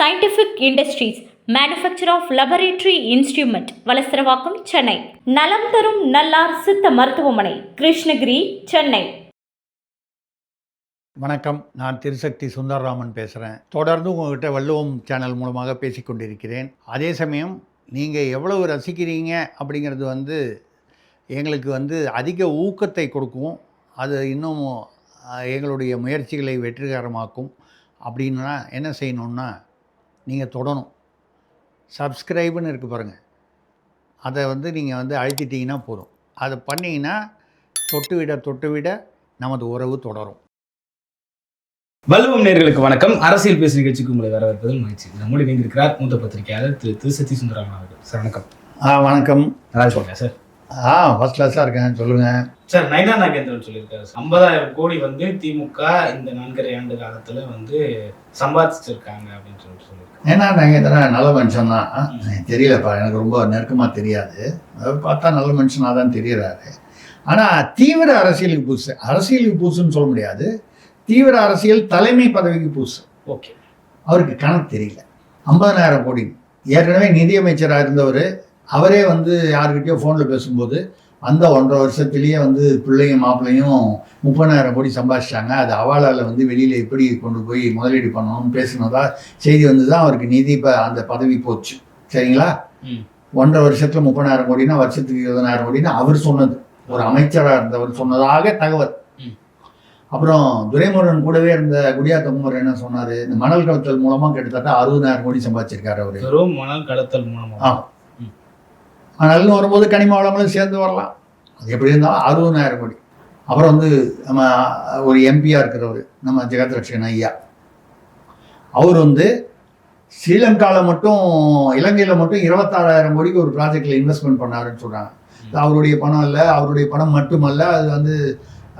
Scientific industries manufacture of laboratory instrument Valasaravakkam Chennai. நலம் தரும் நல்லார் சித்த மருத்துவமனை கிருஷ்ணகிரி சென்னை. வணக்கம். நான் திருசக்தி சுந்தரராமன் பேசுகிறேன் தொடர்ந்து உங்கள்கிட்ட வள்ளுவம் சேனல் மூலமாக பேசிக்கொண்டிருக்கிறேன் அதே சமயம் நீங்கள் எவ்வளவு ரசிக்கிறீங்க அப்படிங்கிறது வந்து எங்களுக்கு வந்து அதிக ஊக்கத்தை கொடுக்கும். அது இன்னும் எங்களுடைய முயற்சிகளை வெற்றிகரமாக்கும். அப்படின்னா என்ன செய்யணுன்னா நீங்கள் தொடணும். சப்ஸ்கிரைப்னு இருக்குது பாருங்கள் அதை வந்து நீங்கள் வந்து அழுத்திட்டீங்கன்னா போதும். அதை பண்ணிங்கன்னா தொட்டு விட தொட்டு விட நமது உறவு தொடரும். வல்லுவம் நேர்களுக்கு வணக்கம். அரசியல் பேசு நிகழ்ச்சிக்கு உங்களை வரவேற்பதில் மகிழ்ச்சி. நம்முடைய இணைந்திருக்கிறார் மூத்த பத்திரிகையாளர் திரு. திருசத்தி சுந்தரராமன் அவர்கள். சார் வணக்கம். ஆ வணக்கம். நல்லா இருக்கீங்களா சார்? ஆ ஃபஸ்ட் கிளாஸாக இருக்கேன். சொல்லுங்கள் சார் நைனா நாகேந்திரன் சொல்லியிருக்காரு ஐம்பதாயிரம் கோடி வந்து திமுக இந்த நான்கரை ஆண்டு காலத்துல வந்து சம்பாதிச்சிருக்காங்க அப்படின்னு சொல்லிட்டு ஏன்னா நாங்கள் நல்ல மனுஷன் தான் தெரியலப்பா எனக்கு ரொம்ப நெருக்கமாக தெரியாது. அதை பார்த்தா நல்ல மனுஷனாக தான் தெரியறாரு. ஆனால் தீவிர அரசியலுக்கு புதுசு. அரசியலுக்கு புதுசுன்னு சொல்ல முடியாது. தீவிர அரசியல் தலைமை பதவிக்கு புதுசு. ஓகே. அவருக்கு கணக்கு தெரியல. ஐம்பதனாயிரம் கோடி. ஏற்கனவே நிதியமைச்சராக இருந்தவர் அவரே வந்து யாருக்கிட்டயோ ஃபோனில் பேசும்போது அந்த ஒன்றரை வருஷத்துலேயே வந்து பிள்ளையும் மாப்பிள்ளையும் முப்பதாயிரம் கோடி சம்பாதிச்சிட்டாங்க. அது அவாலால் வந்து வெளியில் எப்படி கொண்டு போய் முதலீடு பண்ணணும்னு பேசினதா செய்தி வந்து தான் அவருக்கு நிதி இப்போ அந்த பதவி போச்சு. சரிங்களா. ஒன்றரை வருஷத்தில் முப்பதாயிரம் கோடினா வருஷத்துக்கு இருபதாயிரம் கோடினா அவர் சொன்னது. ஒரு அமைச்சராக இருந்தவர் சொன்னதாக தகவல். அப்புறம் துரைமுருகன் கூடவே இருந்த குடியாத்த குமர் என்ன சொன்னார்? இந்த மணல் கடத்தல் மூலமாக கிட்டத்தட்ட அறுபதாயிரம் கோடி சம்பாதிச்சிருக்காரு அவர். மணல் கடத்தல் மூலமா. ஆமாம் மணல்னு வரும்போது கனிம வளங்களும் சேர்ந்து வரலாம். அது எப்படி இருந்தாலும் அறுபதாயிரம் கோடி. அப்புறம் வந்து நம்ம ஒரு எம்பியாக இருக்கிறவர் நம்ம ஜெகத்ரட்சகன் ஐயா. அவர் வந்து ஸ்ரீலங்காவில் மட்டும் இலங்கையில் மட்டும் இருபத்தாறாயிரம் கோடிக்கு ஒரு ப்ராஜெக்டில் இன்வெஸ்ட்மெண்ட் பண்ணாருன்னு சொல்கிறாங்க அவருடைய பணம் இல்லை அவருடைய பணம் மட்டுமல்ல அது வந்து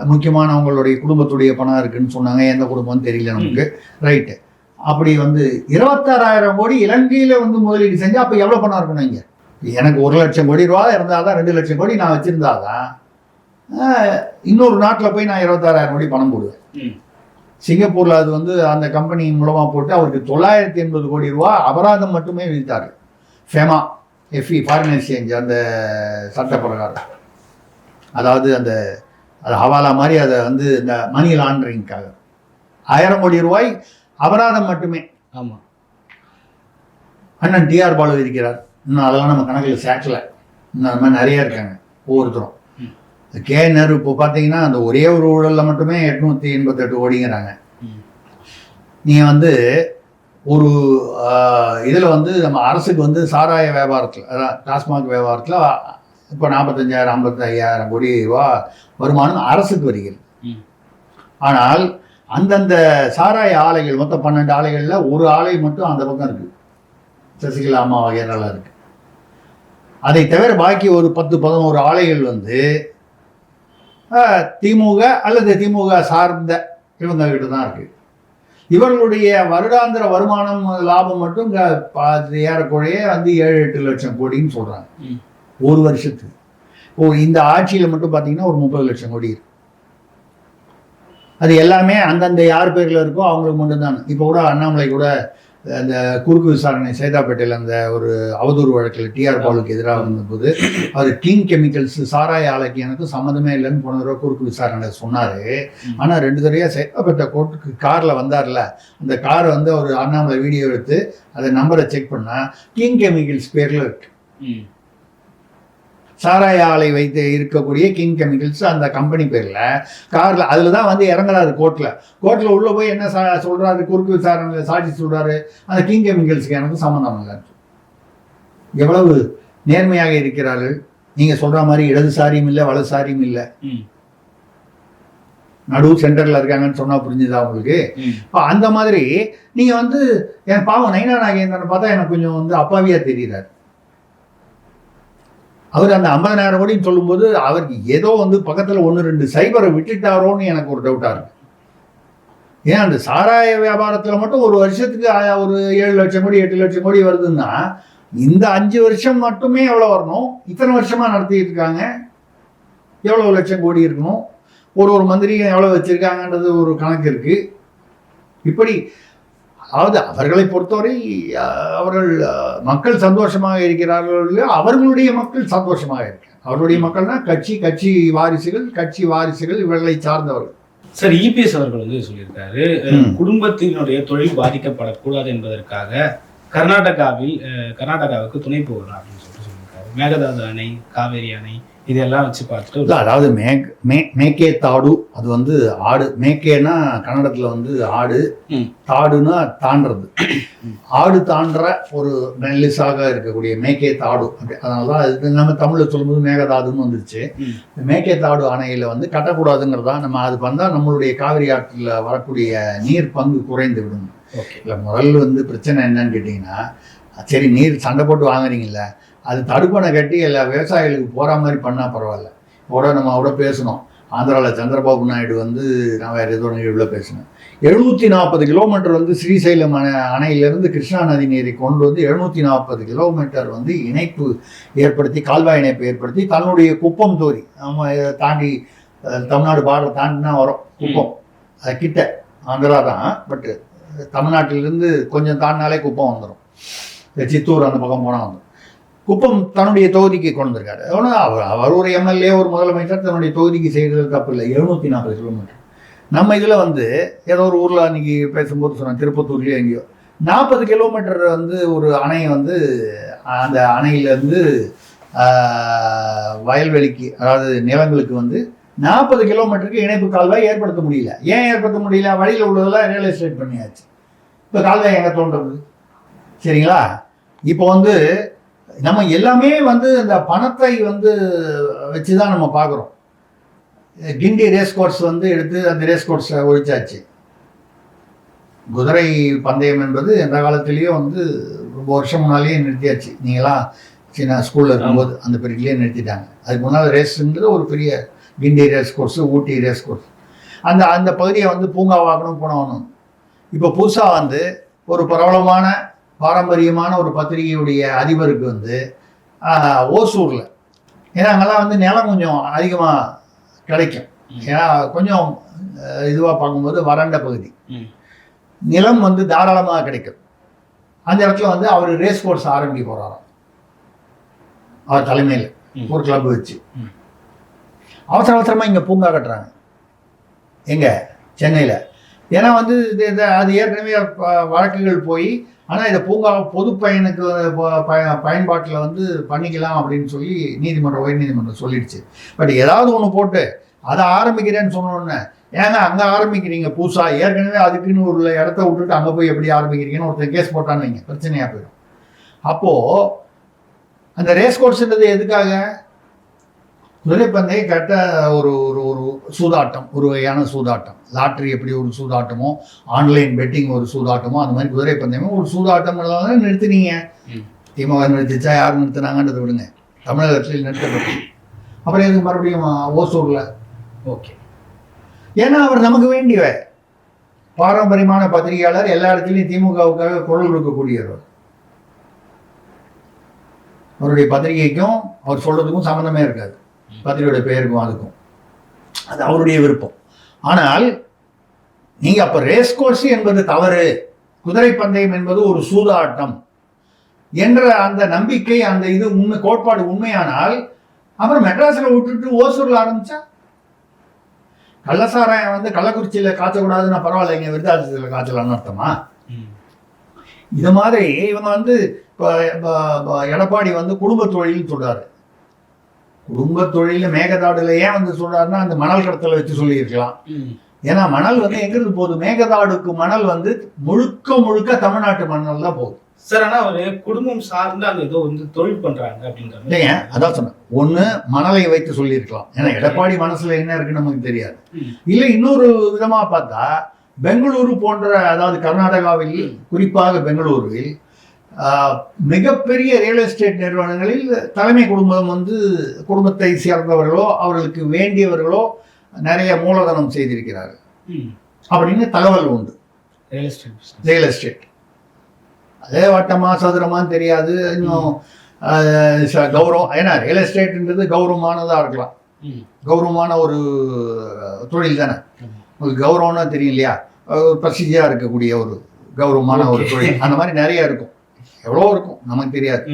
முக்கியமான அவங்களுடைய குடும்பத்துடைய பணம் இருக்குன்னு சொன்னாங்க. எந்த குடும்பம்னு தெரியல நமக்கு. ரைட்டு. அப்படி வந்து இருபத்தாறாயிரம் கோடி இலங்கையில் வந்து முதலீடு செஞ்சு அப்போ எவ்வளோ பணம் இருக்கணும் இங்கே எனக்கு ஒரு லட்சம் கோடி ரூபா இருந்தால் தான் ரெண்டு லட்சம் கோடி நான் வச்சுருந்தாதான் இன்னொரு நாட்டில் போய் நான் இருபத்தாறாயிரம் கோடி பணம் போடுவேன். சிங்கப்பூரில் அது வந்து அந்த கம்பெனி மூலமாக போட்டு அவருக்கு தொள்ளாயிரத்தி எண்பது கோடி ரூபா அபராதம் மட்டுமே விதித்தார். ஃபேமா எஃப்இ ஃபாரின் எக்ஸ்சேஞ்ச் அந்த சட்ட பிரகாரம். அதாவது அந்த அது ஹவாலா மாதிரி அதை வந்து இந்த மணி லாண்டரிங்காக ஆயிரம் கோடி ரூபாய் அபராதம் மட்டுமே. ஆமா. அண்ணன் டிஆர் பாலு இருக்கிறார். இன்னும் அதெல்லாம் நம்ம கணக்கில் சேர்க்கல. இன்னும் அந்த மாதிரி நிறைய இருக்காங்க. ஒவ்வொருத்தரும். ம். கே நேரு இப்போ பார்த்தீங்கன்னா அந்த ஒரே ஒரு ஊழலில் மட்டுமே எட்நூற்றி எண்பத்தெட்டு கோடிங்கிறாங்க ம். நீங்கள் வந்து ஒரு இதில் வந்து நம்ம அரசுக்கு வந்து சாராய வியாபாரத்தில் அதான் டாஸ்மாக் வியாபாரத்தில் இப்போ நாற்பத்தஞ்சாயிரம் ஐம்பத்தி ஐயாயிரம் கோடி ரூபா வருமானம் அரசுக்கு வருகிறது. ஆனால் அந்தந்த சாராய ஆலைகள் மொத்தம் பன்னெண்டு ஆலைகளில் ஒரு ஆலை மட்டும் அந்த பக்கம் இருக்குது சசிகலா அம்மா வகையெல்லாம் இருக்கு. அதை தவிர பாக்கி ஒரு பத்து பதினோரு ஆலைகள் வந்து திமுக அல்லது திமுக சார்ந்த இவங்க கிட்ட தான் இருக்கு. இவர்களுடைய வருடாந்திர வருமானம் லாபம் மட்டும் ஏறக்குறைய வந்து ஏழு எட்டு லட்சம் கோடின்னு சொல்றாங்க. ம். ஒரு வருஷத்துக்கு. ஓ இந்த ஆட்சியில மட்டும் பார்த்தீங்கன்னா ஒரு முப்பது லட்சம் கோடி இருக்கு. அது எல்லாமே அந்தந்த யார் பேர்ல இருக்கோ அவங்களுக்கு மட்டும்தான். இப்போ கூட அண்ணாமலை கூட அந்த குறுக்கு விசாரணை சைதாப்பேட்டையில் அந்த ஒரு அவதூறு வழக்கில் டிஆர் பாலுக்கு எதிராக வந்தபோது அவர் கிங் கெமிக்கல்ஸ் சாராய ஆலைக்கு எனக்கு சம்மந்தமே இல்லைன்னு போன தடவை குறுக்கு விசாரணை சொன்னார். ஆனால் ரெண்டு தடவையாக சைதாப்பேட்டை கோர்ட்டுக்கு காரில் வந்தார்ல அந்த காரை வந்து அவர் அண்ணாமலை வீடியோ எடுத்து அதை நம்பரை செக் பண்ணால் கிங் கெமிக்கல்ஸ் பேரில் இருக்கு. சாராய ஆலை வைத்து இருக்கக்கூடிய கிங் கெமிக்கல்ஸ் அந்த கம்பெனி பேரில் காரில் அதில் தான் வந்து இறங்குறாரு கோர்ட்டில் கோர்ட்டில் உள்ளே போய் என்ன சா சொல்கிறாரு குறுக்கு விசாரணையில் சாட்சி சொல்கிறாரு அந்த கிங் கெமிக்கல்ஸ்க்கு எனக்கு சம்மந்தம் இல்லை. எவ்வளவு நேர்மையாக இருக்கிறார்கள்? நீங்கள் சொல்கிற மாதிரி இடதுசாரியும் இல்லை வலதுசாரியும் இல்லை. நடுவு சென்டரில் இருக்காங்கன்னு சொன்னால் புரிஞ்சுதா உங்களுக்கு. இப்போ அந்த மாதிரி நீங்கள் வந்து என் பாவம் நைனா நாகேந்திரன் பார்த்தா எனக்கு கொஞ்சம் வந்து அப்பாவியாக தெரியுறாரு. அவர் அந்த ஐம்பதனாயிரம் கோடின்னு சொல்லும்போது அவருக்கு ஏதோ வந்து பக்கத்தில் ஒன்று ரெண்டு சைபரை விட்டுட்டாரோன்னு எனக்கு ஒரு டவுட்டாக இருக்கு. ஏன் அந்த சாராய வியாபாரத்தில் மட்டும் ஒரு வருஷத்துக்கு ஒரு ஏழு லட்சம் கோடி எட்டு லட்சம் கோடி வருதுன்னா இந்த அஞ்சு வருஷம் மட்டுமே எவ்வளோ வரணும்? இத்தனை வருஷமாக நடத்திட்டு இருக்காங்க. எவ்வளோ லட்சம் கோடி இருக்கணும்? ஒரு ஒரு மந்திரியும் எவ்வளோ வச்சுருக்காங்கன்றது ஒரு கணக்கு இருக்குது இப்படி அதாவது அவர்களை பொறுத்தவரை அவர்கள் மக்கள் சந்தோஷமாக இருக்கிறார்கள் அவர்களுடைய மக்கள் சந்தோஷமாக இருக்கிறார் அவர்களுடைய மக்கள்னா கட்சி கட்சி வாரிசுகள் கட்சி வாரிசுகள் இவர்களை சார்ந்தவர்கள். சார் இபிஎஸ் அவர்கள் வந்து சொல்லியிருக்காரு. குடும்பத்தினுடைய தொழில் பாதிக்கப்படக்கூடாது என்பதற்காக கர்நாடகாவில் கர்நாடகாவுக்கு துணை போகலாம் அப்படின்னு சொல்லிட்டு சொல்லியிருக்காரு. மேகதாது அணை காவேரி அணை இதெல்லாம் வச்சு பார்த்துட்டு இல்ல, அதாவது மேக் மே மேக்கே தாடு அது வந்து ஆடு. மேக்கேனா கன்னடத்தில் வந்து ஆடு. தாடுனா தாண்டுறது. ஆடு தாண்டுற ஒரு மெல்லிசாக இருக்கக்கூடிய மேக்கே தாடு. அப்படி அதனால தான் இது நம்ம தமிழில் சொல்லும்போது மேகதாதுன்னு வந்துருச்சு. மேக்கே தாடு அணையில் வந்து கட்டக்கூடாதுங்கிறதா நம்ம அது வந்தால் நம்மளுடைய காவிரி ஆற்றில் வரக்கூடிய நீர் பங்கு குறைந்து விடும். இல்லை முதல்ல வந்து பிரச்சனை என்னன்னு கேட்டிங்கன்னா சரி நீர் சண்டை போட்டு வாங்குறீங்கல்ல அது தடுப்பணை கட்டி எல்லா விவசாயிகளுக்கு போகிற மாதிரி பண்ணால் பரவாயில்ல. கூட நம்ம கூட பேசணும். ஆந்திராவில் சந்திரபாபு நாயுடு வந்து நான் வேறு ஏதோ நிகழ்வில் பேசினேன். எழுநூற்றி நாற்பது கிலோமீட்டர் வந்து ஸ்ரீசைலம் அணை அணையிலிருந்து கிருஷ்ணா நதி நீரை கொண்டு வந்து எழுநூற்றி நாற்பது கிலோமீட்டர் வந்து இணைப்பு ஏற்படுத்தி கால்வாய் இணைப்பு ஏற்படுத்தி தன்னுடைய குப்பம் தோரி நம்ம தாண்டி தமிழ்நாடு பார்டர் தாண்டினா வரும் குப்பம். அது கிட்ட ஆந்திரா தான் பட்டு தமிழ்நாட்டிலிருந்து கொஞ்சம் தாண்டினாலே குப்பம் வந்துடும் சித்தூர் அந்த பக்கம் போனால் வந்துடும் குப்பம் தன்னுடைய தொகுதிக்கு கொண்டு வந்திருக்காரு. ஆனால் அவர் அவர் ஒரு எம்எல்ஏ ஒரு முதலமைச்சர் தன்னுடைய தொகுதிக்கு செய்கிறது தப்பு இல்லை. எழுநூற்றி நாற்பது கிலோமீட்டர். நம்ம இதில் வந்து ஏதோ ஒரு ஊரில் அன்றைக்கி பேசும்போது சொன்னேன் திருப்பத்தூர்லேயோ எங்கேயோ. நாற்பது கிலோமீட்டர் வந்து ஒரு அணை வந்து அந்த அணையிலேருந்து வயல்வெளிக்கு அதாவது நிலங்களுக்கு வந்து நாற்பது கிலோமீட்டருக்கு இணைப்பு கால்வாய் ஏற்படுத்த முடியல. ஏன் ஏற்படுத்த முடியல? வழியில் உள்ளதெல்லாம் ரியல் எஸ்டேட் பண்ணியாச்சு. இப்போ கால்வாய் எங்கே தோன்றது சரிங்களா? இப்போ வந்து நம்ம எல்லாமே வந்து இந்த பணத்தை வந்து வச்சு தான் நம்ம பார்க்குறோம். கிண்டி ரேஸ் கோர்ஸ் வந்து எடுத்து அந்த ரேஸ் கோர்ஸை ஒழிச்சாச்சு. குதிரை பந்தயம் என்பது எந்த காலத்திலேயும் வந்து ரொம்ப வருஷம் முன்னாலேயே நிறுத்தியாச்சு. நீங்களாம் சின்ன ஸ்கூலில் இருக்கும்போது அந்த பீரியட்லேயே நிறுத்திட்டாங்க. அதுக்கு முன்னால் ரேஸுங்கிறது ஒரு பெரிய Guindy race course Ooty race course அந்த அந்த பகுதியை வந்து பூங்காவாகணும் போனவனும். இப்போ புதுசாக வந்து ஒரு பிரபலமான பாரம்பரியமான ஒரு பத்திரிகையுடைய அதிபருக்கு வந்து ஓசூரில். ஏன்னா அங்கெல்லாம் வந்து நிலம் கொஞ்சம் அதிகமாக கிடைக்கும். ஏன்னா கொஞ்சம் இதுவாக பார்க்கும்போது வறண்ட பகுதி. நிலம் வந்து தாராளமாக கிடைக்கும். அந்த இடத்துல வந்து அவர் ரேஸ் கோர்ஸ் ஆரம்பிக்க போகிறாராம் அவர் தலைமையில். ஒரு கிளப் வச்சு. அவசர அவசரமாக இங்கே பூங்கா கட்டுறாங்க. எங்க? சென்னையில். ஏன்னா வந்து அது ஏற்கனவே வழக்குகள் போய் ஆனால் இதை பூங்கா பொது பயனுக்கு ப- பயன்பாட்டில் வந்து பண்ணிக்கலாம் அப்படின்னு சொல்லி நீதிமன்றம் உயர்நீதிமன்றம் சொல்லிடுச்சு. பட் ஏதாவது ஒன்று போட்டு அதை ஆரம்பிக்கிறேன்னு சொன்னோன்னே ஏங்க அங்கே ஆரம்பிக்கிறீங்க புதுசா? ஏற்கனவே அதுக்குன்னு ஒரு இடத்த விட்டுட்டு அங்கே போய் எப்படி ஆரம்பிக்கிறீங்கன்னு ஒருத்தர் கேஸ் போட்டான்னு வைங்க. பிரச்சனையாக போயிடும். அப்போது அந்த ரேஸ் கோர்ஸ்ன்றது எதுக்காக? குதிரைப்பந்தை கட்ட ஒரு ஒரு ஒரு சூதாட்டம் ஒரு வகையான சூதாட்டம். லாட்ரி எப்படி ஒரு சூதாட்டமோ ஆன்லைன் பெட்டிங் ஒரு சூதாட்டமோ அந்த மாதிரி குதிரைப்பந்தயமும் ஒரு சூதாட்டம் நிறுத்தினீங்க. திமுக நிறுத்திச்சா யார் நிறுத்தினாங்கன்றதை விடுங்க. தமிழகத்தில் நிறுத்தப்பட்டு அப்புறம் எதுக்கு மறுபடியும் ஓசூரில்? ஓகே. ஏன்னா அவர் நமக்கு வேண்டியவ பாரம்பரியமான பத்திரிகையாளர் எல்லா இடத்துலையும் திமுகவுக்காக குரல் கொடுக்கக்கூடியவர் அவருடைய பத்திரிகைக்கும் அவர் சொல்றதுக்கும் சம்மந்தமே இருக்காது. பத்திரிகையோட பெயருக்கும் அதுக்கும் அது அவருடைய விருப்பம். ஆனால் நீங்க அப்ப ரேஸ் கோர்ஸ் என்பது தவறு குதிரை பந்தயம் என்பது ஒரு சூதாட்டம் என்ற அந்த நம்பிக்கை அந்த இது உண்மை கோட்பாடு உண்மையானால் அப்புறம் மெட்ராஸில் விட்டுட்டு ஓசூரில் ஆரம்பிச்சா? கள்ளசாராயம் வந்து கள்ளக்குறிச்சியில் காய்ச்சக்கூடாதுன்னா பரவாயில்லைங்க விருதாச்சலத்தில் காய்ச்சலாம்னு அர்த்தமா. இது மாதிரி இவங்க வந்து இப்போ எடப்பாடி வந்து குடும்ப தொழில்னு சொல்றாரு. குடும்ப தொழில் மேகதாடுல ஏன் வந்து சொல்றாருன்னா அந்த மணல் கடத்தலை வச்சு சொல்லியிருக்கலாம். ஏன்னா மணல் வந்து எங்கிருந்து போகுது? மேகதாடுக்கு மணல் வந்து முழுக்க முழுக்க தமிழ்நாட்டு மணல் தான் போகுது. சார் ஆனா அவரு குடும்பம் சார்ந்து அந்த ஏதோ வந்து தொழில் பண்றாங்க அப்படின்ற இல்லைங்க அதான் சொன்னேன். ஒன்று மணலை வைத்து சொல்லியிருக்கலாம். ஏன்னா எடப்பாடி மனசுல என்ன இருக்குன்னு நமக்கு தெரியாது. இல்லை இன்னொரு விதமா பார்த்தா பெங்களூரு போன்ற அதாவது கர்நாடகாவில் குறிப்பாக பெங்களூருவில் மிகப்பெரிய ரியல் எஸ்டேட் நிறுவனங்களில் தலைமை குடும்பம் வந்து குடும்பத்தை சேர்ந்தவர்களோ அவர்களுக்கு வேண்டியவர்களோ நிறைய மூலதனம் செய்திருக்கிறார்கள். அப்படின்னு தகவல் உண்டு ரியல் எஸ்டேட். ரியல் எஸ்டேட் அதே வட்டமா சதுரமான்னு தெரியாது இன்னும் கௌரவம் ஏன்னா ரியல் எஸ்டேட்ன்றது கௌரவமானதாக இருக்கலாம். கௌரவமான ஒரு தொழில் தானே. உங்களுக்கு கௌரவம்னா தெரியும் இல்லையா ப்ரொசீஜராக இருக்கக்கூடிய ஒரு கௌரவமான ஒரு. தொழில் அந்த மாதிரி நிறைய இருக்கும் எவ்வளோ இருக்கும் நமக்கு தெரியாது.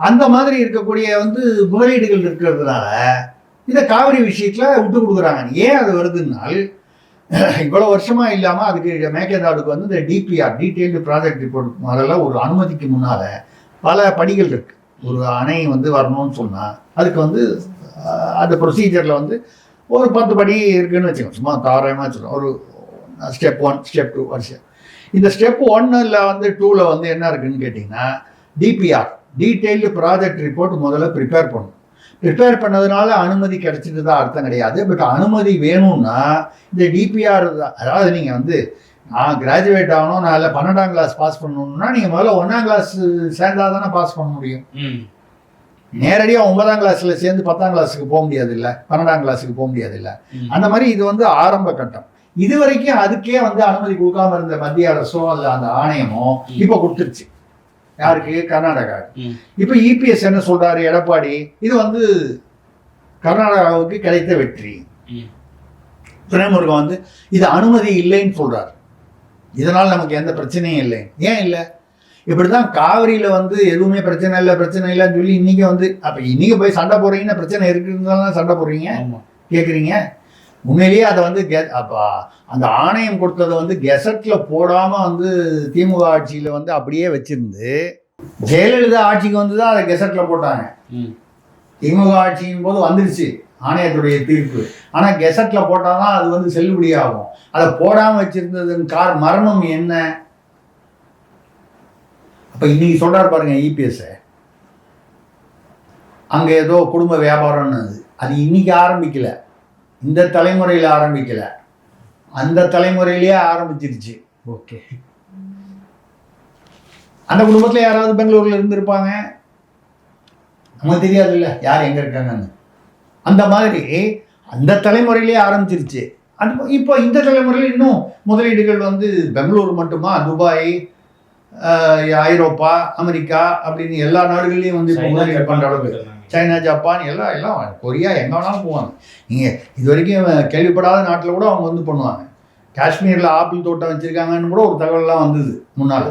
அந்த மாதிரி இருக்கக்கூடிய வந்து முதலீடுகள் இருக்கிறதுனால இதை காவிரி விஷயத்துல விட்டு கொடுக்குறாங்க. ஏன் அது வருதுன்னால் இவ்வளவு வருஷமா இல்லாம அதுக்கு மேகதாடுக்கு வந்து இந்த டிபிஆர் டீட்டெயில்டு ப்ராஜெக்ட் ரிப்போர்ட் முதல்ல ஒரு அனுமதிக்கு முன்னால பல படிகள் இருக்கு. ஒரு அணை வந்து வரணும்னு சொன்னா அதுக்கு வந்து அந்த ப்ரொசீஜர்ல வந்து ஒரு பத்து படி இருக்குன்னு வச்சுக்கோங்க. சும்மா தாராளமாக வச்சுக்கோங்க ஒரு ஸ்டெப் ஒன் ஸ்டெப் டூ வருஷம் இந்த ஸ்டெப் ஒன்னில் வந்து டூவில் வந்து என்ன இருக்குன்னு கேட்டிங்கன்னா டிபிஆர் டீட்டெயில்டு ப்ராஜெக்ட் ரிப்போர்ட் முதல்ல ப்ரிப்பேர் பண்ணணும். ப்ரிப்பேர் பண்ணதுனால அனுமதி கிடைச்சிட்டு தான் அர்த்தம் கிடையாது. பட் அனுமதி வேணும்னா இந்த டிபிஆர் அதாவது நீங்கள் வந்து நான் கிராஜுவேட் ஆகணும் நான் இல்லை பன்னெண்டாம் கிளாஸ் பாஸ் பண்ணணும்னா நீங்கள் முதல்ல ஒன்றாம் கிளாஸ் சேர்ந்தா தானே பாஸ் பண்ண முடியும். நேரடியாக ஒன்பதாம் கிளாஸ்ல சேர்ந்து பத்தாம் கிளாஸுக்கு போக முடியாது இல்லை பன்னெண்டாம் கிளாஸுக்கு போக முடியாது இல்லை. அந்த மாதிரி இது வந்து ஆரம்ப கட்டம். இது வரைக்கும் அதுக்கே வந்து அனுமதி கொடுக்காம இருந்த மத்திய அரசோ அல்ல அந்த ஆணையமோ. இப்போ கொடுத்துருச்சு. யாருக்கு? கர்நாடகா. இப்போ இபிஎஸ் என்ன சொல்றாரு எடப்பாடி? இது வந்து கர்நாடகாவுக்கு கிடைத்த வெற்றி. துரைமுருகன் வந்து இது அனுமதி இல்லைன்னு சொல்றாரு. இதனால் நமக்கு எந்த பிரச்சனையும் இல்லை. ஏன் இல்லை? இப்படிதான் காவிரியில வந்து எதுவுமே பிரச்சனை இல்லை பிரச்சனை இல்லைன்னு சொல்லி இன்னைக்கு வந்து அப்ப இன்னைக்கு போய் சண்டை போடுறீங்கன்னா பிரச்சனை இருக்குன்னு சண்டை போடுறீங்க? கேட்குறீங்க உண்மையிலேயே அதை வந்து கெ அப்போ அந்த ஆணையம் கொடுத்ததை வந்து கெசட்டில் போடாமல் வந்து திமுக ஆட்சியில் வந்து அப்படியே வச்சிருந்து ஜெயலலிதா ஆட்சிக்கு வந்து தான் அதை கெசட்டில் போட்டாங்க. ம். திமுக ஆட்சியின் போது வந்துருச்சு ஆணையத்துடைய தீர்ப்பு. ஆனால் கெசட்டில் போட்டால் தான் அது வந்து செல்லுபடியாகும் அதை போடாமல் வச்சிருந்ததன் கார் மர்மம் என்ன? அப்போ இன்னைக்கு சொல்றாரு பாருங்க இபிஎஸ் அங்கே ஏதோ குடும்ப வியாபாரம்னு அது. அது இன்னைக்கு ஆரம்பிக்கல. இந்த தலைமுறையில் ஆரம்பிக்கல. அந்த தலைமுறையிலேயே ஆரம்பிச்சிருச்சு. ஓகே. அந்த குடும்பத்தில் யாராவது பெங்களூர்ல இருந்திருப்பாங்க? நமக்கு தெரியாதுல்ல யார் எங்க இருக்காங்கன்னு. அந்த மாதிரி அந்த தலைமுறையிலேயே ஆரம்பிச்சிருச்சு. அது இப்போ இந்த தலைமுறையில் இன்னும் முதலீடுகள் வந்து பெங்களூர் மட்டுமா துபாய் ஐரோப்பா அமெரிக்கா அப்படின்னு எல்லா நாடுகள்லையும் வந்து இப்போ முதலீடு பண்ணுற அளவுக்கு. சைனா ஜப்பான் எல்லாம் எல்லாம் கொரியா எங்கே வேணாலும் போவாங்க. நீங்கள் இது வரைக்கும் கேள்விப்படாத நாட்டில் கூட அவங்க வந்து பண்ணுவாங்க. காஷ்மீரில் ஆப்பிள் தோட்டம் வச்சுருக்காங்கன்னு கூட ஒரு தகவல்லாம் வந்தது முன்னால்.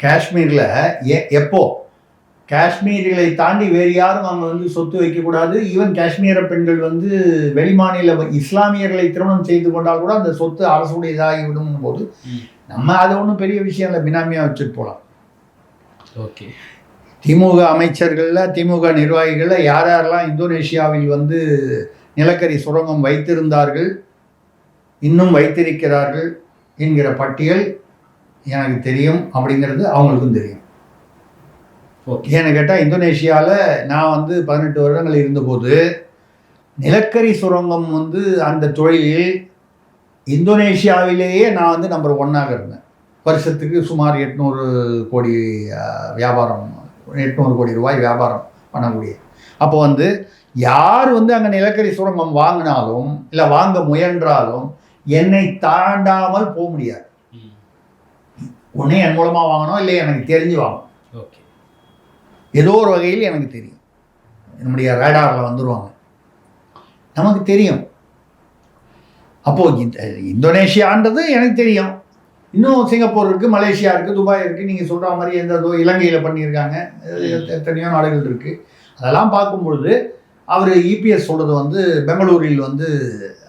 காஷ்மீரில் எ எப்போ? காஷ்மீர்களை தாண்டி வேறு யாரும் அங்கே வந்து சொத்து வைக்கக்கூடாது ஈவன் காஷ்மீர பெண்கள் வந்து வெளிமாநில இஸ்லாமியர்களை திருமணம் செய்து கொண்டால் கூட அந்த சொத்து அரசுடையதாகிவிடும் போது. நம்ம அது ஒன்றும் பெரிய விஷயம் இல்லை. பினாமியாக வச்சுட்டு போகலாம் ஓகே. திமுக அமைச்சர்களில் திமுக நிர்வாகிகளில் யார் யாரெல்லாம் இந்தோனேஷியாவில் வந்து நிலக்கரி சுரங்கம் வைத்திருந்தார்கள் இன்னும் வைத்திருக்கிறார்கள் என்கிற பட்டியல் எனக்கு தெரியும் அப்படிங்கிறது அவங்களுக்கும் தெரியும். ஓகே. ஏன்னு கேட்டால் இந்தோனேஷியாவில் நான் வந்து பதினெட்டு வருடங்கள் இருந்தபோது நிலக்கரி சுரங்கம் வந்து அந்த தொழிலில் இந்தோனேஷியாவிலேயே நான் வந்து நம்பர் ஒன்னாக இருந்தேன். வருஷத்துக்கு சுமார் எட்நூறு கோடி வியாபாரம் எட்நூறு கோடி ரூபாய் வியாபாரம் பண்ணக்கூடிய. அப்போ வந்து யார் வந்து அங்கே நிலக்கரி சுரங்கம் வாங்கினாலும் இல்லை வாங்க முயன்றாலும் என்னை தாண்டாமல் போக முடியாது. ஒன்று என் மூலமாக வாங்கணும் இல்லை எனக்கு தெரிஞ்சு வாங்கணும். ஓகே. ஏதோ ஒரு வகையில் எனக்கு தெரியும். நம்முடைய ரேடாரில் வந்துடுவாங்க நமக்கு தெரியும். அப்போது இந்த இந்தோனேஷியான்றது எனக்கு தெரியும். இன்னும் சிங்கப்பூர் இருக்குது மலேசியா இருக்குது துபாய் இருக்குது நீங்கள் சொல்கிற மாதிரி எந்த இலங்கையில் பண்ணியிருக்காங்க. எத்தனையோ நாடுகள் இருக்குது அதெல்லாம் பார்க்கும்பொழுது அவர் இபிஎஸ் சொல்கிறது வந்து பெங்களூரில் வந்து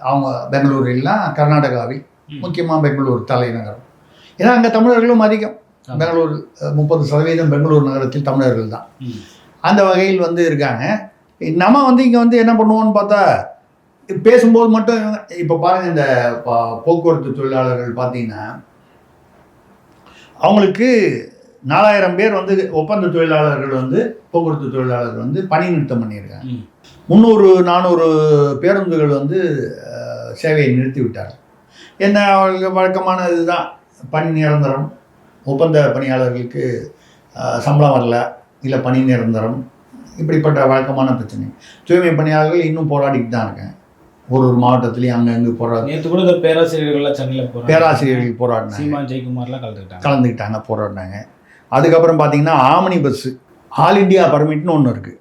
அவங்க பெங்களூரில்லாம் கர்நாடகாவில். முக்கியமாக பெங்களூர் தலைநகரம். ஏன்னா அங்கே தமிழர்களும் அதிகம். பெங்களூர் முப்பது சதவீதம் பெங்களூர் நகரத்தில் தமிழர்கள் தான். அந்த வகையில் வந்து இருக்காங்க. நம்ம வந்து இங்கே வந்து என்ன பண்ணுவோம்னு பார்த்தா பேசும்போது மட்டும் இப்போ பாருங்க இந்த போக்குவரத்து தொழிலாளர்கள் பார்த்தீங்கன்னா அவங்களுக்கு நாலாயிரம் பேர் வந்து ஒப்பந்த தொழிலாளர்கள் வந்து போக்குவரத்து தொழிலாளர்கள் வந்து பணி நிறுத்தம் பண்ணியிருக்காங்க. முந்நூறு நானூறு பேருந்துகள் வந்து சேவையை நிறுத்தி விட்டார்கள். என்ன அவர்களுக்கு வழக்கமான இதுதான்? பணி நிரந்தரம். ஒப்பந்த பணியாளர்களுக்கு சம்பளம் வரல. இல்லை பணி நிரந்தரம். இப்படிப்பட்ட வழக்கமான பிரச்சனை. தூய்மை பணியாளர்கள் இன்னும் போராடிட்டு தான் இருக்கேன் ஒரு ஒரு மாவட்டத்துலேயும் அங்கங்கே போராடி நேத்து கூட இந்த பேராசிரியர்கள்லாம் சென்னையில பேராசிரியர்கள் போராடினாங்க. ஜெயக்குமார்லாம் கலந்துக்கிட்டாங்க. கலந்துக்கிட்டாங்க போராடினாங்க. அதுக்கப்புறம் பார்த்தீங்கன்னா ஆமணி பஸ்ஸு ஆல் இண்டியா பர்மிட்னு ஒன்று இருக்குது.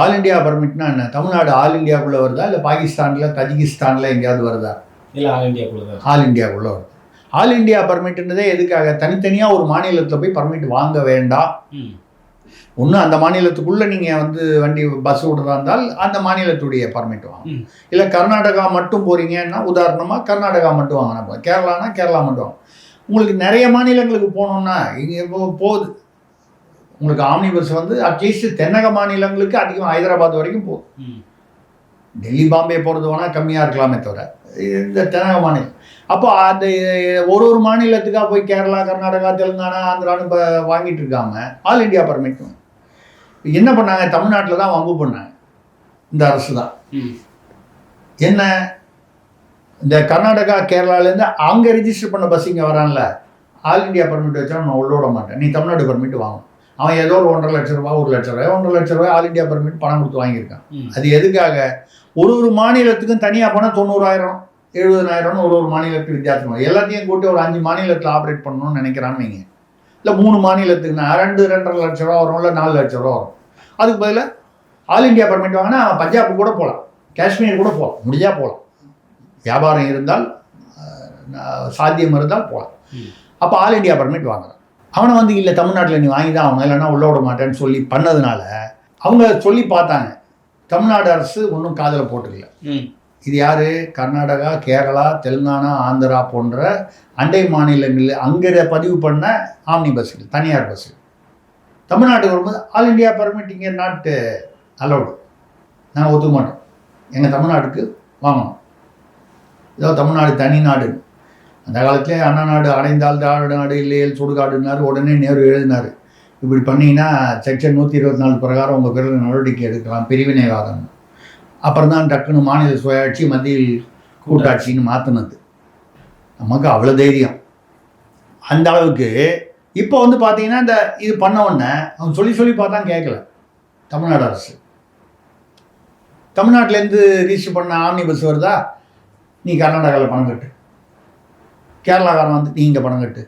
ஆல் இண்டியா பர்மிட்னா என்ன? தமிழ்நாடு ஆல் இண்டியாக்குள்ளே வருதா? இல்லை பாகிஸ்தானில் தஜிகிஸ்தானில் எங்கேயாவது வருதா? இல்ல ஆல் இந்தியாக்குள்ள தான் ஆல் இண்டியாக்குள்ளே வருது. ஆல் இந்தியா பர்மிட்ன்றதே எதுக்காக? தனித்தனியாக ஒரு மாநிலத்தில் போய் பர்மிட் வாங்க வேண்டாம். ஒன்று அந்த மாநிலத்துக்குள்ளே நீங்கள் வந்து வண்டி பஸ் விடுறதா இருந்தால் அந்த மாநிலத்துடைய பர்மிட் வாங்க. இல்லை கர்நாடகா மட்டும் போகிறீங்கன்னா உதாரணமாக கர்நாடகா மட்டும் வாங்கினா கேரளானா கேரளா மட்டும் வாங்க உங்களுக்கு நிறைய மாநிலங்களுக்கு போகணுன்னா இங்கே இப்போ போகுது. உங்களுக்கு ஆம்னி பஸ் வந்து அட்லீஸ்ட் தென்னக மாநிலங்களுக்கு அதிகம் ஹைதராபாத் வரைக்கும் போகுது. ம். டெல்லி பாம்பே போகிறது வேணால் கம்மியாக இருக்கலாமே தவிர இந்த தென்னக மாநிலம். அப்போ அந்த ஒரு ஒரு மாநிலத்துக்காக போய் கேரளா கர்நாடகா தெலுங்கானா ஆந்திரான்னு இப்போ வாங்கிட்டு இருக்காம ஆல் இந்தியா பர்மிட் என்ன பண்ணாங்க? தமிழ்நாட்டில் தான் வம்பு பண்ணாங்க. இந்த அரசு தான். என்ன? இந்த கர்நாடகா கேரளாலேருந்து அங்கே ரிஜிஸ்டர் பண்ண பஸ் இங்கே வரான்ல. ஆல் இந்தியா பர்மிட் வச்சா நான் உள்ள விட மாட்டேன். நீ தமிழ்நாடு பர்மிட் வாங்கும் அவன் ஏதோ ஒரு ஒன்றரை லட்ச ரூபா ஒரு லட்ச ரூபாய் ஒன்றரை லட்ச ரூபாய் ஆல் இந்தியா பர்மிட் பணம் கொடுத்து வாங்கியிருக்கான். அது எதுக்காக? ஒரு ஒரு மாநிலத்துக்கும் தனியாக போனால் தொண்ணூறாயிரம். எழுபதாயிரம்னு ஒரு ஒரு மாநிலத்துக்கு வித்தியாசம். எல்லாத்தையும் கூட்டி ஒரு அஞ்சு மாநிலத்தில் ஆப்ரேட் பண்ணணும்னு நினைக்கிறான்னு வைங்க. இல்லை மூணு மாநிலத்துக்குன்னா ரெண்டு ரெண்டரை லட்ச ரூபா வரும் இல்லை நாலு லட்ச ரூபா வரும். அதுக்கு பதிலாக ஆல் இந்தியா பர்மிட் வாங்கினா அவன் பஞ்சாப் கூட போகலாம் காஷ்மீர் கூட போகலாம் முடிஞ்சா போகலாம் வியாபாரம் இருந்தால் சாத்தியம் இருந்தால் போகலாம். அப்போ ஆல் இந்தியா பர்மிட் வாங்குறான் அவனை வந்து இல்லை தமிழ்நாட்டில் நீ வாங்கி தான் அவங்க இல்லைன்னா உள்ள விட மாட்டேன்னு சொல்லி பண்ணதுனால அவங்க சொல்லி பார்த்தாங்க. தமிழ்நாடு அரசு ஒன்றும் காதில் போட்டுக்கல ம். இது யார்? கர்நாடகா கேரளா தெலுங்கானா ஆந்திரா போன்ற அண்டை மாநிலங்களில் அங்கே பதிவு பண்ண ஆம்னி பஸ்ஸுகள் தனியார் பஸ்ஸுகள் தமிழ்நாட்டுக்கு வரும்போது ஆல் இந்தியா பர்மிட் இங்கே நாட் அலௌடு. நாங்கள் ஒத்துக்க மாட்டோம். எங்கள் தமிழ்நாட்டுக்கு வாங்கணும். ஏதோ தமிழ்நாடு தனி நாடு. அந்த காலத்திலே அண்ணா நாடு அடைந்தால் திராவிட நாடு இல்லையல் சுடுகாடுனார் உடனே நேரு எழுதினார். இப்படி பண்ணிங்கன்னா செக்ஷன் நூற்றி இருபத்தி நாலு பிரகாரம் உங்கள் பேரில் நடவடிக்கை எடுக்கலாம். பிரிவினைவாதம். அப்புறம் தான் டக்குன்னு மாநில சுயாட்சி மத்தியில் கூட்டாட்சின்னு மாற்றினது நமக்கு அவ்வளோ தைரியம். அந்த அளவுக்கு இப்போ வந்து பார்த்தீங்கன்னா இந்த இது பண்ண உடனே அவன் சொல்லி சொல்லி பார்த்தா கேட்கல. தமிழ்நாடு அரசு. தமிழ்நாட்டிலேருந்து ரிஜிஸ்டர் பண்ண ஆம்னி பஸ் வருதா? நீ கர்நாடகாவில் பணம் கட்டு. கேரளாக்காரன் வந்து நீ இங்கே பணம் கட்டு.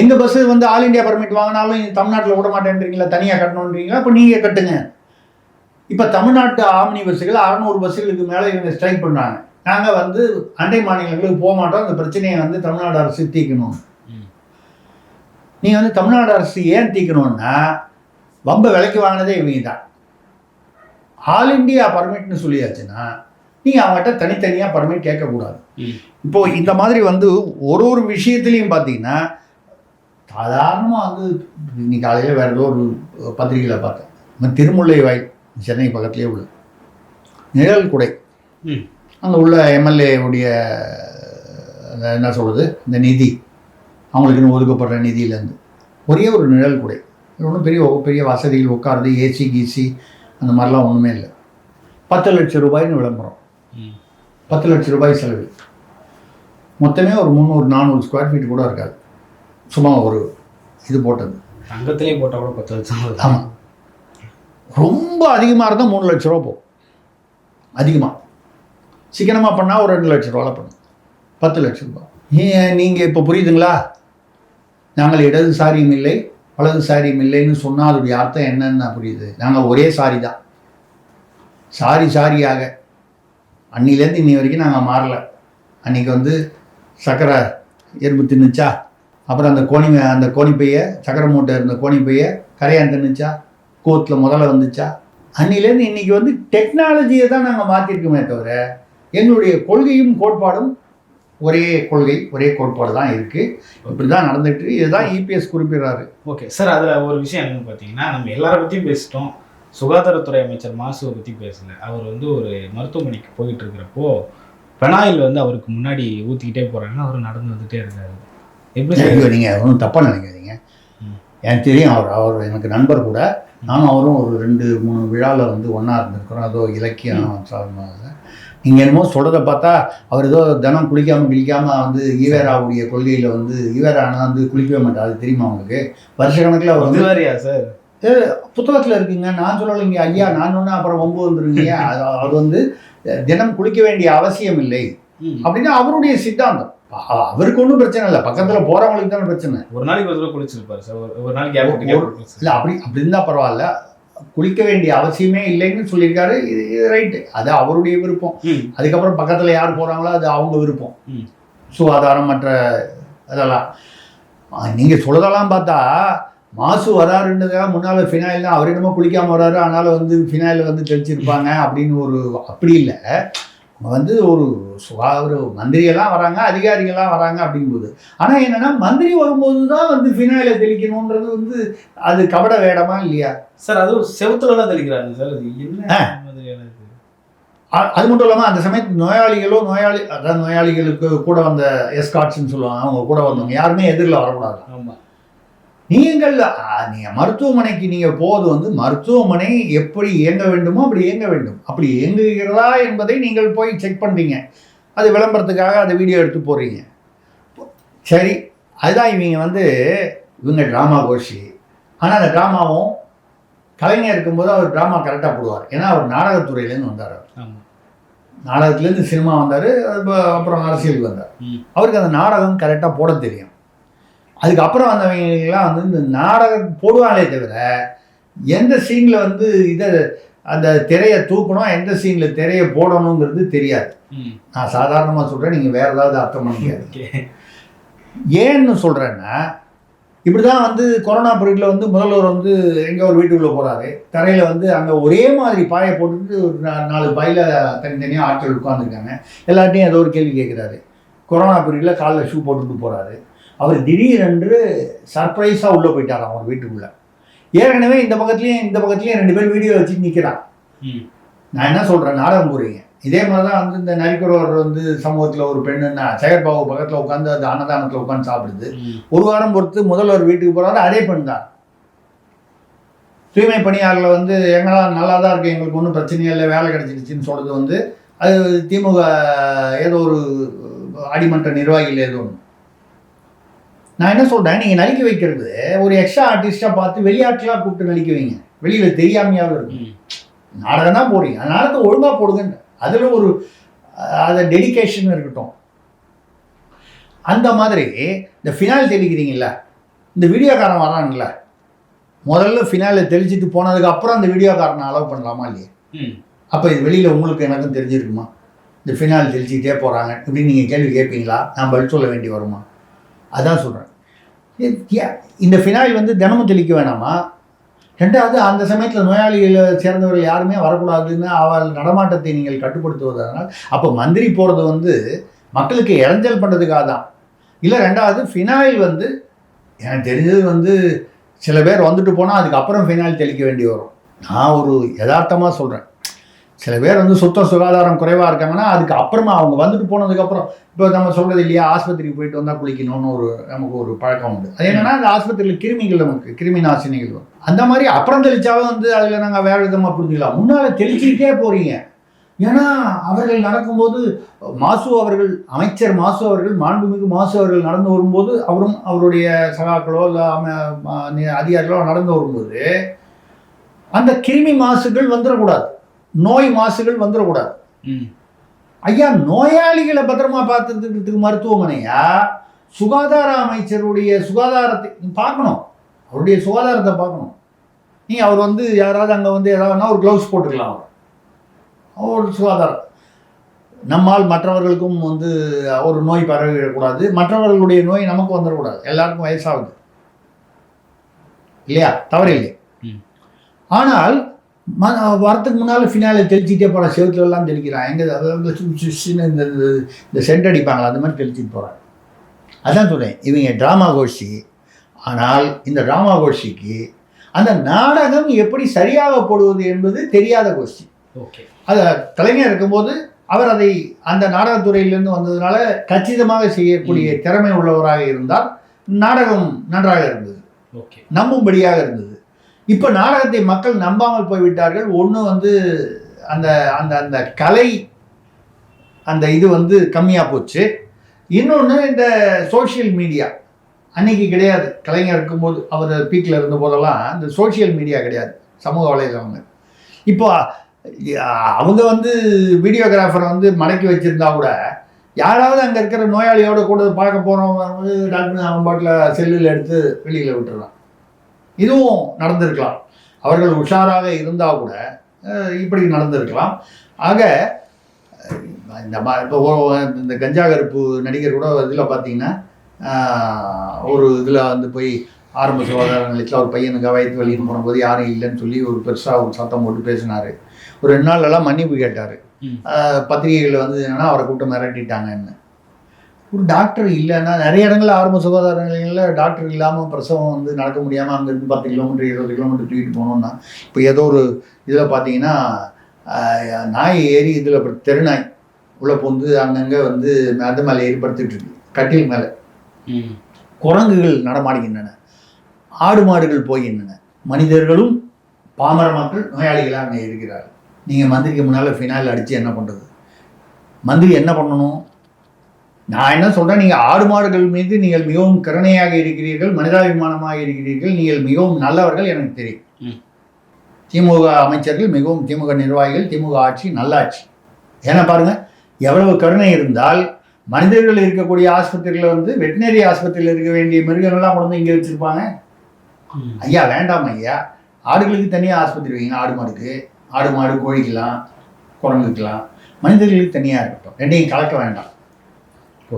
எங்கள் பஸ்ஸு வந்து ஆல் இந்தியா பர்மிட் வாங்கினாலும் தமிழ்நாட்டில் விட மாட்டேன்றீங்களா? தனியாக கட்டணுன்றீங்களா? அப்போ நீங்கள் கட்டுங்க. இப்போ தமிழ்நாட்டு ஆம்னி பஸ்ஸுகள் அறநூறு பஸ்ஸுகளுக்கு மேலே இவங்க ஸ்ட்ரைக் பண்ணுறாங்க நாங்கள் வந்து அண்டை மாநிலங்களுக்கு போக மாட்டோம். அந்த பிரச்சனையை வந்து தமிழ்நாடு அரசு தீர்க்கணும். ம். நீ வந்து தமிழ்நாடு அரசு ஏன் தீர்க்கணும்னா வம்ப விலைக்கு வாங்கினதே இவங்க தான். ஆல் இந்தியா பர்மிட்னு சொல்லியாச்சுன்னா நீங்கள் அவங்ககிட்ட தனித்தனியாக பர்மிட் கேட்கக்கூடாது. ம். இப்போ இந்த மாதிரி வந்து ஒரு ஒரு விஷயத்துலையும் பார்த்தீங்கன்னா சாதாரணமாக வந்து இன்னைக்கு காலையில் வேறு ஏதோ ஒரு பத்திரிகையில் பார்த்தேன். திருமுல்லை வாயில் சென்னை பக்கத்துலேயே உள்ள நிழல் குடை. அங்கே உள்ள எம்எல்ஏ உடைய அந்த என்ன சொல்கிறது இந்த நிதி அவங்களுக்குன்னு ஒதுக்கப்படுற நிதியிலேருந்து. ஒரே ஒரு நிழல் குடை. இது ஒன்றும் பெரிய பெரிய வசதிகள் உட்காருது ஏசி கீசி அந்த மாதிரிலாம் ஒன்றுமே இல்லை. பத்து லட்சம் ரூபாய்னு விளம்பரம். ம். பத்து லட்சம் ரூபாய் செலவு. மொத்தமே ஒரு முந்நூறு நானூறு ஸ்கொயர் ஃபீட் கூட இருக்காது. சும்மா ஒரு இது போட்டது. தங்கத்திலே போட்டால் கூட பத்து லட்சம். ஆமாம் ரொம்ப அதிகமாக இருந்தால் மூணு லட்ச ரூபா போகும். அதிகமாக சிக்கனமாக பண்ணால் ஒரு ரெண்டு லட்ச ரூபாவில் பண்ணும். பத்து லட்ச ரூபாய் ஏன் நீங்கள் இப்போ புரியுதுங்களா? நாங்கள் இடது சாரியும் இல்லை வலது சாரியும் இல்லைன்னு சொன்னால் அதோடைய அர்த்தம் என்னன்னு புரியுது. நாங்கள் ஒரே சாரி தான். சாரி சாரியாக. அன்னிலேருந்து இன்னி வரைக்கும் நாங்கள் மாறல. அன்னைக்கு வந்து சக்கரை எறும்பு தின்னுச்சா? அப்புறம் அந்த கோணி அந்த கோணிப்பையை சக்கரை மூட்டை இருந்த கோணிப்பையை கரையான் தின்னுச்சா? கோத்தில் முதல்ல வந்துச்சா? அன்னிலேருந்து இன்னைக்கு வந்து டெக்னாலஜியை தான் நாங்கள் மாற்றிருக்கோமே தவிர எங்களுடைய கொள்கையும் கோட்பாடும் ஒரே கொள்கை ஒரே கோட்பாடு தான் இருக்குது இப்படி தான் நடந்துட்டு. இதுதான் இபிஎஸ் குறிப்பிடுறாரு. ஓகே சார் அதில் ஒரு விஷயம் என்னன்னு பார்த்தீங்கன்னா நம்ம எல்லாரை பற்றியும் பேசிட்டோம். சுகாதாரத்துறை அமைச்சர் மாசுவை பற்றி பேசல. அவர் வந்து ஒரு மருத்துவமனைக்கு போயிட்டு இருக்கிறப்போ பெனாயில் வந்து அவருக்கு முன்னாடி ஊற்றிக்கிட்டே போகிறாங்க அவர் நடந்து வந்துட்டே இருக்காரு எப்படி நீங்கள் ஒன்றும் தப்பாக நினைக்காதீங்க. எனக்கு தெரியும் அவர் அவர் எனக்கு நண்பர் கூட நானும் அவரும் ஒரு ரெண்டு மூணு விழாவில் வந்து ஒன்றா இருந்திருக்கிறோம். அதோ இலக்கியம் சார்பாக நீங்கள் என்னமோ சொல்கிறத பார்த்தா அவர் ஏதோ தினம் குளிக்காமல் குளிக்காமல் வந்து ஈவேராவுடைய கொள்கையில் வந்து ஈவேரானா வந்து குளிக்கவே மாட்டார். அது தெரியுமா உங்களுக்கு? வருஷ கணக்கில் அவர் வந்து வேறையா சார்? புத்தகத்தில் இருக்குங்க. நான் சொல்லலைங்க ஐயா நான் சொன்னேன் அப்புறம் ஒம்பு வந்துருங்க அது வந்து தினம் குளிக்க வேண்டிய அவசியம் இல்லை. அப்படின்னு அவருடைய சித்தாந்தம். அவருக்கு ஒன்றும் பிரச்சனை இல்லை. பக்கத்தில் போகிறவங்களுக்கு தானே பிரச்சனை. ஒரு நாளைக்கு ஒரு தடவை குளிச்சிருப்பாரு சார். ஒரு- நாளைக்கு இல்லை அப்படி அப்படி இருந்தால் பரவாயில்ல. குளிக்க வேண்டிய அவசியமே இல்லைன்னு சொல்லியிருக்காரு. இது ரைட்டு அது அவருடைய விருப்பம். அதுக்கப்புறம் பக்கத்தில் யார் போகிறாங்களோ அது அவங்க விருப்பம். சுகாதாரம் மற்ற இதெல்லாம் நீங்கள் சொல்றதெல்லாம் பார்த்தா மாசு வராருன்றதுக்காக முன்னால் ஃபினாயில் தான். அவர் என்னமோ குளிக்காமல் வராரு. அதனால் வந்து ஃபினாயில் வந்து தெளிச்சிருப்பாங்க அப்படின்னு ஒரு அப்படி இல்லை. வந்து ஒரு சுகா ஒரு மந்திரியெல்லாம் வராங்க அதிகாரிகள்லாம் வராங்க அப்படிங்கும்போது. ஆனால் என்னன்னா மந்திரி வரும்போது தான் வந்து ஃபினாயிலை தெளிக்கணுன்றது வந்து அது கபட வேடமா இல்லையா? சார் அதுவும் செவுத்துலலாம் தெளிக்கிறாங்க சார். அது என்ன அது மட்டும் இல்லாமல் அந்த சமயத்து நோயாளிகளோ நோயாளி அதாவது நோயாளிகளுக்கு கூட வந்த எஸ்காட்ஸ்ன்னு சொல்லுவாங்க. அவங்க கூட வந்தவங்க யாருமே எதிரில் வரக்கூடாது. ஆமா. நீங்கள் அ, நீங்க மருத்துவமனைக்கு நீங்க போவது வந்து மருத்துவமனை எப்படி இயங்க வேண்டுமோ அப்படி இயங்க வேண்டும். அப்படி இயங்குகிறதா என்பதை நீங்கள் போய் செக் பண்றீங்க. அது விளம்பரத்துக்காக அதை வீடியோ எடுத்து போடுறீங்க. சரி அதுதான் இவங்க வந்து இவங்க ட்ராமா கோஷி ஆனால் அந்த ட்ராமாவும் கலைஞர் இருக்கும்போது அவர் ட்ராமா கரெக்டாக போடுவார். ஏன்னா அவர் நாடகத்துறையிலேருந்து வந்தார் நாடகத்துலேருந்து சினிமா வந்தார் அப்புறம் அரசியலுக்கு வந்தார். அவருக்கு அந்த நாடகம் கரெக்டாக போட தெரியும். அதுக்கப்புறம் வந்தவங்கலாம் வந்து இந்த நாடகம் போடுவாங்களே தவிர எந்த சீனில் வந்து இதை அந்த திரையை தூக்கணும் எந்த சீனில் திரையை போடணுங்கிறது தெரியாது. நான் சாதாரணமாக சொல்கிறேன் நீங்கள் வேறு ஏதாவது அர்த்தம் பண்ணிக்காது ஏன்னு சொல்கிறேன்னா இப்படி தான் வந்து கொரோனா பீரியடில் வந்து முதல்வர் வந்து எங்கே ஒரு வீட்டுக்குள்ளே போகிறாரு தரையில் வந்து அங்கே ஒரே மாதிரி பாயை போட்டுட்டு ஒரு நாலு பாயில் தனித்தனியாக ஆட்கள் உட்காந்துருக்காங்க எல்லார்ட்டையும் ஏதோ ஒரு கேள்வி கேட்குறாரு கொரோனா பீரியடில் காலில் ஷூ போட்டுட்டு போகிறாரு அவர் திடீரென்று சர்ப்ரைஸாக உள்ளே போயிட்டாராம் அவர் வீட்டுக்குள்ளே. ஏற்கனவே இந்த பக்கத்துலேயும் இந்த பக்கத்துலேயும் ரெண்டு பேர் வீடியோ வச்சு நிற்கிறான் நான் என்ன சொல்கிறேன் நாடகம் போடுறீங்க இதே மாதிரி தான் வந்து இந்த நரிக்குறவர் வந்து சமூகத்தில் ஒரு பெண்ணுன்னா சேகர்பாபு பக்கத்தில் உட்காந்து அந்த அன்னதானத்தில் உட்காந்து சாப்பிடுது. ஒரு வாரம் பொறுத்து முதல்வர் வீட்டுக்கு போகிறாரு அதே பெண் தான். தூய்மை பணியாளர்ல வந்து எங்களால் நல்லா தான் இருக்கு எங்களுக்கு ஒன்றும் பிரச்சனையே இல்லை வேலை கிடைச்சிடுச்சின்னு சொல்றது வந்து அது திமுக ஏதோ ஒரு அடிமன்ற நிர்வாகிகள் ஏதோ ஒன்று நான் என்ன சொல்கிறேன் நீங்கள் நடிக்க வைக்கிறது ஒரு எக்ஸ்ட்ரா ஆர்டிஸ்டாக பார்த்து வெளியாட்களாக கூப்பிட்டு நடிக்க வைங்க. வெளியில் தெரியாமையாவது இருக்கும். நாடகம் தான் போடுறீங்க. நாடகத்தை ஒழுங்காக போடுங்க அதில் ஒரு அது டெடிகேஷன் இருக்கட்டும். அந்த மாதிரி இந்த ஃபினால் தெளிக்கிறீங்கல்ல இந்த வீடியோக்காரன் வரான்ல முதல்ல ஃபினாலை தெளிச்சிட்டு போனதுக்கு அப்புறம் அந்த வீடியோக்காரனை அலோவ் பண்ணலாமா இல்லையா? அப்போ இது வெளியில் உங்களுக்கு எனக்கும் தெரிஞ்சிருக்குமா? இந்த ஃபினால் தெளிச்சிக்கிட்டே போகிறாங்க இப்படின்னு நீங்கள் கேள்வி கேட்பீங்களா? நான் பதில் சொல்ல வேண்டி வருமா? அதான் சொல்கிறேன் இந்த ஃபினாயில் வந்து தினமும் தெளிக்க வேணாமா? ரெண்டாவது அந்த சமயத்தில் நோயாளிகளை சேர்ந்தவர்கள் யாருமே வரக்கூடாதுன்னு அவள் நடமாட்டத்தை நீங்கள் கட்டுப்படுத்துவதனால் அப்போ மந்திரி போகிறது வந்து மக்களுக்கு இறஞ்சல் பண்ணுறதுக்காக தான். இல்லை ரெண்டாவது ஃபினாயில் வந்து எனக்கு தெரிஞ்சது வந்து சில பேர் வந்துட்டு போனால் அதுக்கப்புறம் ஃபினாயில் தெளிக்க வேண்டி வரும். நான் ஒரு யதார்த்தமாக சொல்கிறேன் சில பேர் வந்து சுத்தம் சுகாதாரம் குறைவாக இருக்காங்கன்னா அதுக்கு அப்புறமா அவங்க வந்துட்டு போனதுக்கப்புறம் இப்போ நம்ம சொல்கிறது இல்லையா ஆஸ்பத்திரிக்கு போயிட்டு வந்தால் குளிக்கணும்னு ஒரு நமக்கு ஒரு பழக்கம் உண்டு. அது என்னன்னா அந்த ஆஸ்பத்திரியில் கிருமிகள் நமக்கு கிருமி நாசினிகள் வரும். அந்த மாதிரி அப்புறம் தெளிச்சாலும் வந்து அதில் நாங்கள் வேறு விதமாக புரிஞ்சுக்கலாம். முன்னால் தெளிச்சுக்கிட்டே போகிறீங்க ஏன்னா அவர்கள் நடக்கும்போது மாசு அவர்கள் அமைச்சர் மாசு அவர்கள் மாண்புமிகு மாசு அவர்கள் நடந்து வரும்போது அவரும் அவருடைய சகாக்களோ இல்லை அதிகாரிகளோ நடந்து வரும்போது அந்த கிருமி மாசுகள் வந்துடக்கூடாது. நோய் மாசுகள் வந்துடக்கூடாது ம். ஐயா நோயாளிகளை பத்திரமா பார்த்துக்கிறதுக்கு மருத்துவமனையா? சுகாதார அமைச்சருடைய சுகாதாரத்தை பார்க்கணும். அவருடைய சுகாதாரத்தை பார்க்கணும். நீ அவர் வந்து யாராவது அங்கே வந்து ஏதாவது ஒரு க்ளவுஸ் போட்டுக்கலாம் அவர். அவர் சுகாதாரம். நம்மால் மற்றவர்களுக்கும் வந்து ஒரு நோய் பரவிடக்கூடாது. மற்றவர்களுடைய நோய் நமக்கு வந்துடக்கூடாது எல்லாருக்கும் வயசாகுது. இல்லையா? தவறு இல்லை ம். ஆனால் வரத்துக்கு முன்னால் ஃபினாலே தெளிச்சிட்டே போகிற செவத்துல எல்லாம் தெளிக்கிறான். எங்கே அதாவது சு- சு- சின்ன இந்த இந்த- சென்ட் அடிப்பாங்களா? அந்த மாதிரி தெளிச்சிட்டு போகிறாங்க அதான் சொல்றேன். இவங்க ட்ராமா கோஷ்டி. ஆனால் இந்த ட்ராமா கோஷ்டிக்கு அந்த நாடகம் எப்படி சரியாக போடுவது என்பது தெரியாத கோஷ்டி. ஓகே. அது கலைஞர் இருக்கும்போது அவர் அதை அந்த நாடகத்துறையிலிருந்து வந்ததுனால கச்சிதமாக செய்யக்கூடிய திறமை உள்ளவராக இருந்தால் நாடகம் நன்றாக இருந்தது. ஓகே. நம்பும்படியாக இருந்தது. இப்போ நாடகத்தை மக்கள் நம்பாமல் போய்விட்டார்கள். ஒன்று வந்து அந்த அந்த அந்த கலை அந்த இது வந்து கம்மியாக போச்சு. இன்னொன்று இந்த சோஷியல் மீடியா அன்னைக்கு கிடையாது. கலைஞர் இருக்கும்போது அவர் பீக்கில் இருந்த போதெல்லாம் இந்த சோஷியல் மீடியா கிடையாது. சமூக வலைதளங்கள். இப்போ அவங்க வந்து வீடியோகிராஃபரை வந்து மடக்கி வச்சுருந்தா கூட யாராவது அங்கே இருக்கிற நோயாளியோட கூட பார்க்க போகிறவங்க வந்து டாக்டர் அவன் பாட்டில் செல்லில் எடுத்து வெளியில் விட்டுறான் இதுவும் நடந்திருக்கலாம். அவர்கள் உஷாராக இருந்தால் கூட இப்படி நடந்திருக்கலாம். ஆக இந்த ம- இப்போ இந்த கஞ்சா கருப்பு நடிகர் கூட இதில் பார்த்தீங்கன்னா ஒரு இதில் வந்து போய் ஆரம்ப சுகாதார நிலையத்தில் ஒரு பையனுக்கு வயிற்று வலின்னு போனபோது யாரும் இல்லைன்னு சொல்லி ஒரு பெருசாக ஒரு சத்தம் போட்டு பேசினார். ஒரு ரெண்டு நாள் எல்லாம் மன்னிப்பு கேட்டார். பத்திரிகைகளில் வந்து என்னன்னா அவரை கூப்பிட்டு மிரட்டிட்டாங்கன்னு. ஒரு டாக்டர் இல்லைன்னா நிறைய இடங்கள்ல ஆரம்ப சுகாதார நிலையங்களில் டாக்டர் இல்லாமல் பிரசவம் வந்து நடக்க முடியாமல் அங்கேருந்து பத்து கிலோமீட்டர் இருபது கிலோமீட்டர் தூக்கிட்டு போகணுன்னா இப்போ ஏதோ ஒரு இதில் பார்த்தீங்கன்னா நாய் ஏறி இதில் தெருநாய் உள்ளே புந்து அங்கங்கே வந்து அது மேலே ஏறி படுத்துட்டு இருக்கு. கட்டில் மேலே. ம். குரங்குகள் நடமாடுகின்றன. ஆடு மாடுகள் போகின்றன. மனிதர்களும் பாமர மக்கள் நோயாளிகளாக அங்கே இருக்கிறார்கள். நீங்கள் மந்திரிக்கு முன்னால் ஃபினாயில் அடித்து என்ன பண்ணுறது மந்திரி என்ன பண்ணணும்? நான் என்ன சொல்கிறேன் நீங்கள் ஆடு மாடுகள் மீது நீங்கள் மிகவும் கருணையாக இருக்கிறீர்கள் மனிதாபிமானமாக இருக்கிறீர்கள் நீங்கள் மிகவும் நல்லவர்கள் எனக்கு தெரியும். திமுக அமைச்சர்கள் மிகவும் திமுக நிர்வாகிகள் திமுக ஆட்சி நல்ல ஆட்சி ஏன்னா பாருங்க எவ்வளவு கருணை இருந்தால் மனிதர்கள் இருக்கக்கூடிய ஆஸ்பத்திரியில் வந்து வெட்டினரி ஆஸ்பத்திரியில் இருக்க வேண்டிய மிருகங்கள்லாம் கொண்டு வந்து இங்கே வச்சுருப்பாங்க. ஐயா வேண்டாம் ஐயா. ஆடுகளுக்கு தனியாக ஆஸ்பத்திரி வைங்க. ஆடு மாடுக்கு ஆடு மாடு கோழிக்கலாம் குரங்குக்கலாம் மனிதர்களுக்கு தனியாக இருக்கட்டும். ரெண்டையும் கலக்க வேண்டாம்.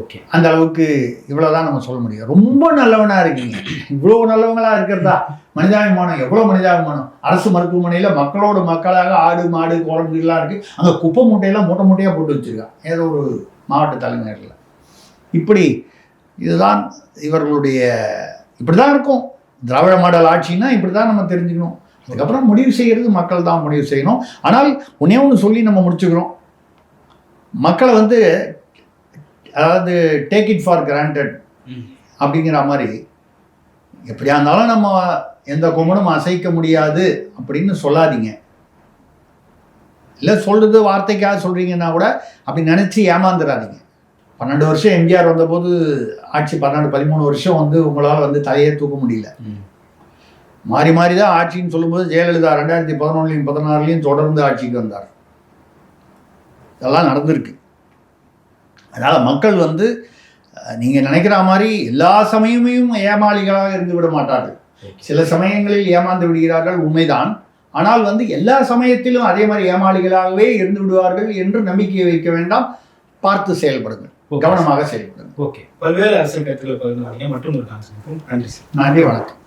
ஓகே. அந்த அளவுக்கு இவ்வளோதான் நம்ம சொல்ல முடியும். ரொம்ப நல்லவனாக இருக்கீங்க. இவ்வளோ நல்லவங்களாக இருக்கிறதா? மனிதாபிமானம் எவ்வளோ மனிதாபிமானம்? அரசு மருத்துவமனையில் மக்களோட மக்களாக ஆடு மாடு குரங்குலாம் இருக்குது அங்கே குப்பை மூட்டையெல்லாம் மூட்டை மூட்டையாக போட்டு வச்சிருக்கான் ஏதோ ஒரு மாவட்ட தலைநகரில் இப்படி இதுதான் இவர்களுடைய இப்படிதான் இருக்கும். திராவிட மாடல் ஆட்சின்னா இப்படிதான் நம்ம தெரிஞ்சுக்கணும். அதுக்கப்புறம் முடிவு செய்கிறது மக்கள் தான் முடிவு செய்யணும். ஆனால் ஒன்றே ஒன்று சொல்லி நம்ம முடிச்சுக்கிறோம். மக்களை வந்து அதாவது டேக் இட் ஃபார் கிராண்டட். அப்படிங்கிற மாதிரி எப்படியா இருந்தாலும் நம்ம எந்த கும்பனும் அசைக்க முடியாது அப்படின்னு சொல்லாதீங்க. இல்லை சொல்றது வார்த்தைக்காக சொல்றீங்கன்னா கூட அப்படி நினைச்சு ஏமாந்துடாதீங்க பன்னெண்டு வருஷம் எம்ஜிஆர் வந்தபோது ஆட்சி பன்னெண்டு பதிமூணு வருஷம் வந்து உங்களால் வந்து தலையே தூக்க முடியல. மாறி மாறி தான் ஆட்சின்னு சொல்லும்போது ஜெயலலிதா ரெண்டாயிரத்தி பதினொன்றுலையும் பதினாறுலையும் தொடர்ந்து ஆட்சிக்கு வந்தார். இதெல்லாம் நடந்திருக்கு. அதனால் மக்கள் வந்து அஹ், நீங்க நினைக்கிற மாதிரி எல்லா சமயமும் ஏமாளிகளாக இருந்து விட மாட்டார்கள். சில சமயங்களில் ஏமாந்து விடுகிறார்கள் உண்மைதான். ஆனால் வந்து எல்லா சமயத்திலும் அதே மாதிரி ஏமாளிகளாகவே இருந்து விடுவார்கள் என்று நம்பிக்கை வைக்க வேண்டாம். பார்த்து செயல்படுங்கள். கவனமாக செயல்படுங்கள். ஓகே. பல்வேறு அரசியல் கருத்துக்களை பகிர்ந்து மற்றும் ஒரு நன்றி சார். நன்றி வணக்கம்.